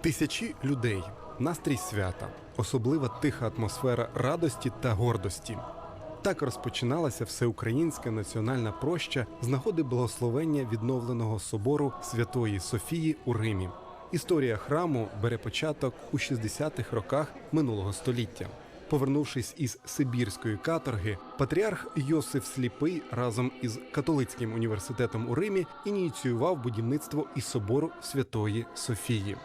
Тисячі людей, настрій свята, особлива тиха атмосфера радості та гордості. Так розпочиналася всеукраїнська національна проща з нагоди благословення відновленого собору Святої Софії у Римі. Історія храму бере початок у 60-х роках минулого століття. Повернувшись із Сибірської каторги, патріарх Йосиф Сліпий разом із католицьким університетом у Римі ініціював будівництво і собору Святої Софії.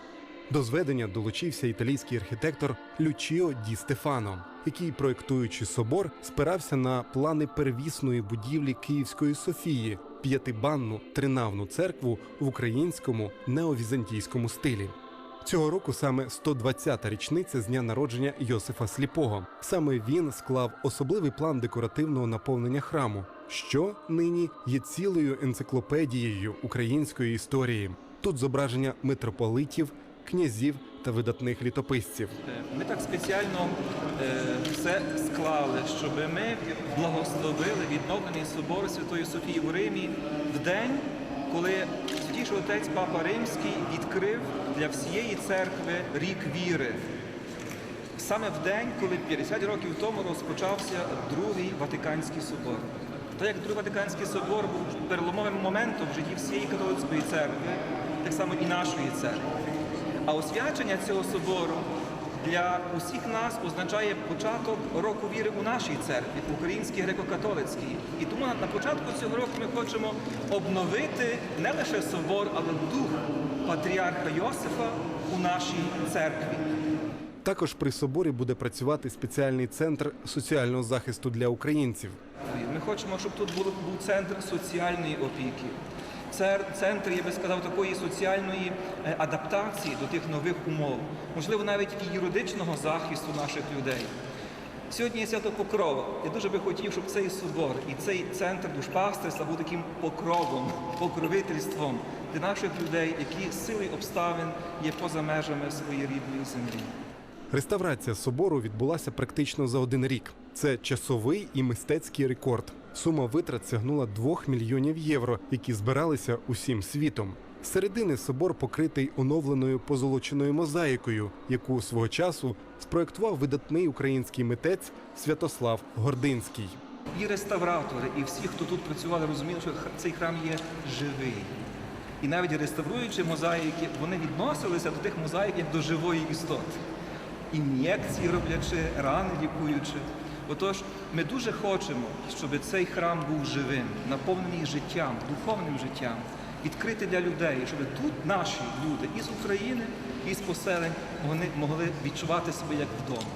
До зведення долучився італійський архітектор Лючіо Ді Стефано, який, проєктуючи собор, спирався на плани первісної будівлі Київської Софії, п'ятибанну тринавну церкву в українському неовізантійському стилі. Цього року саме 120-та річниця з дня народження Йосифа Сліпого. Саме він склав особливий план декоративного наповнення храму, що нині є цілою енциклопедією української історії. Тут зображення митрополитів, князів та видатних літописців. Ми так спеціально е, все склали, щоб ми благословили відновлений собор Святої Софії в Римі в день, коли святіший отець Папа Римський відкрив для всієї церкви рік віри. Саме в день, коли 50 років тому розпочався другий Ватиканський собор. Так як другий Ватиканський собор був переломовим моментом в житті всієї католицької церкви, так само і нашої церкви. А освячення цього собору для усіх нас означає початок року віри у нашій церкві, українській греко-католицькій. І тому на- початку цього року ми хочемо обновити не лише собор, але дух патріарха Йосифа у нашій церкві. Також при соборі буде працювати спеціальний центр соціального захисту для українців. Ми хочемо, щоб тут був центр соціальної опіки. Центр, я би сказав, такої соціальної е, адаптації до тих нових умов, можливо, навіть і юридичного захисту наших людей. Сьогодні є свято Покрова. Я дуже би хотів, щоб цей собор і цей центр душпастерства був таким покровом, покровительством для наших людей, які сили обставин є поза межами своєї рідної землі. Реставрація собору відбулася практично за один рік. Це часовий і мистецький рекорд. Сума витрат сягнула 2 мільйонів євро, які збиралися усім світом. Середини собор покритий оновленою позолоченою мозаїкою, яку свого часу спроектував видатний український митець Святослав Гординський. І реставратори, і всі, хто тут працювали, розуміли, що цей храм є живий. І навіть реставруючи мозаїки, вони відносилися до тих мозаїк як до живої істоти. Ін'єкції роблячи, рани лікуючи. Отож, ми дуже хочемо, щоб цей храм був живим, наповнений життям, духовним життям, відкритий для людей, щоб тут наші люди із України, із поселень могли відчувати себе як вдома.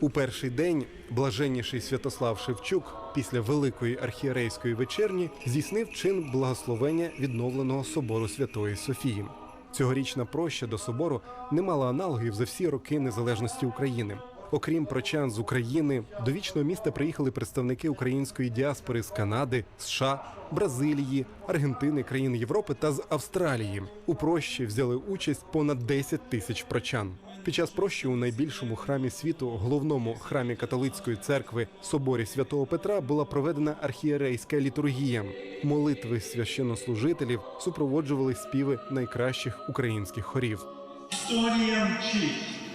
У перший день блаженніший Святослав Шевчук після великої архієрейської вечерні здійснив чин благословення відновленого собору Святої Софії. Цьогорічна проща до собору не мала аналогів за всі роки незалежності України. Окрім прочан з України, до вічного міста приїхали представники української діаспори з Канади, США, Бразилії, Аргентини, країн Європи та з Австралії. У прощі взяли участь понад 10 тисяч прочан. Під час прощі у найбільшому храмі світу, головному храмі католицької церкви соборі святого Петра, була проведена архієрейська літургія. Молитви священнослужителів супроводжували співи найкращих українських хорів. Історія вчить.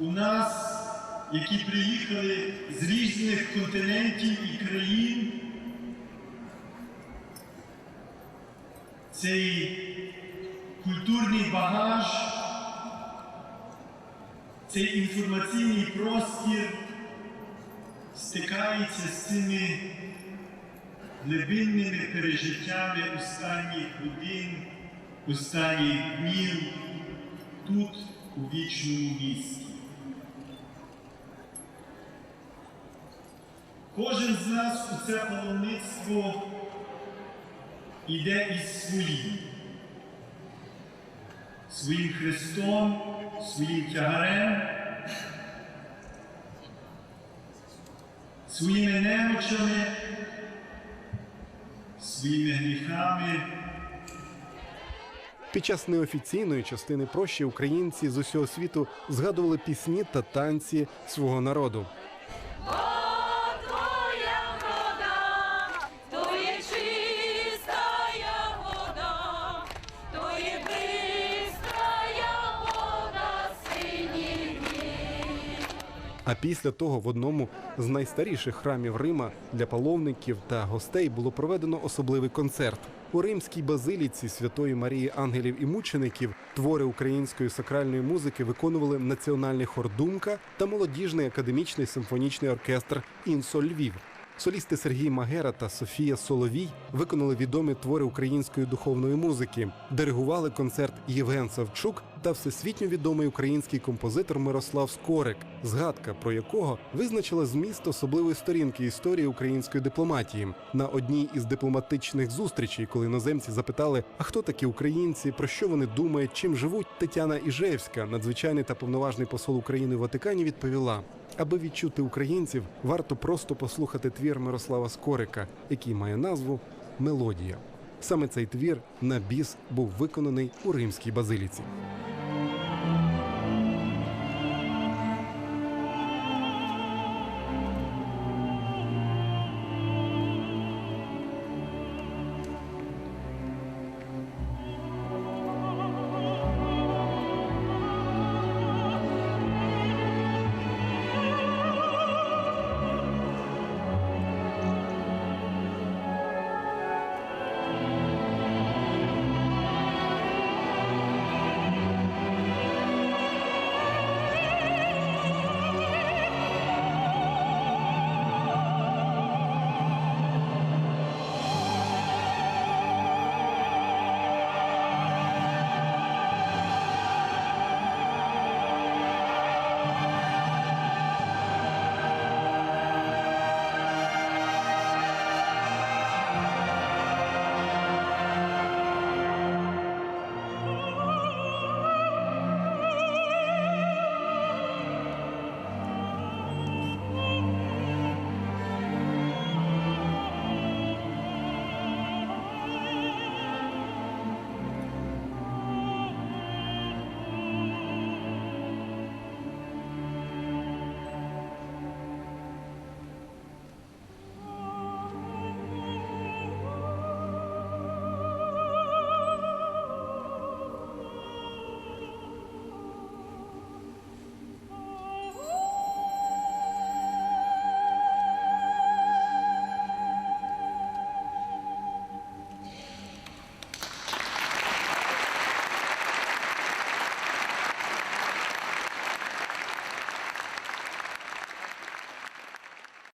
У нас, які приїхали з різних континентів і країн, цей культурний багаж, цей інформаційний простір стикається з цими глибинними пережиттями останніх годин, останніх днів тут, у вічному місті. Кожен з нас у це паломництво йде із своїм, своїм Христом, своїм тягарем, своїми немочами, своїми гріхами. Під час неофіційної частини прощі українці з усього світу згадували пісні та танці свого народу. А після того в одному з найстаріших храмів Рима для паломників та гостей було проведено особливий концерт. У римській базиліці Святої Марії Ангелів і мучеників твори української сакральної музики виконували національний хор Думка та молодіжний академічний симфонічний оркестр Інсо Львів. Солісти Сергій Магера та Софія Соловій виконали відомі твори української духовної музики, диригували концерт Євген Савчук та всесвітньо відомий український композитор Мирослав Скорик, згадка про якого визначила зміст особливої сторінки історії української дипломатії. На одній із дипломатичних зустрічей, коли іноземці запитали, а хто такі українці, про що вони думають, чим живуть, Тетяна Іжевська, надзвичайний та повноважний посол України в Ватикані, відповіла. Аби відчути українців, варто просто послухати твір Мирослава Скорика, який має назву Мелодія. Саме цей твір на біс був виконаний у римській базиліці.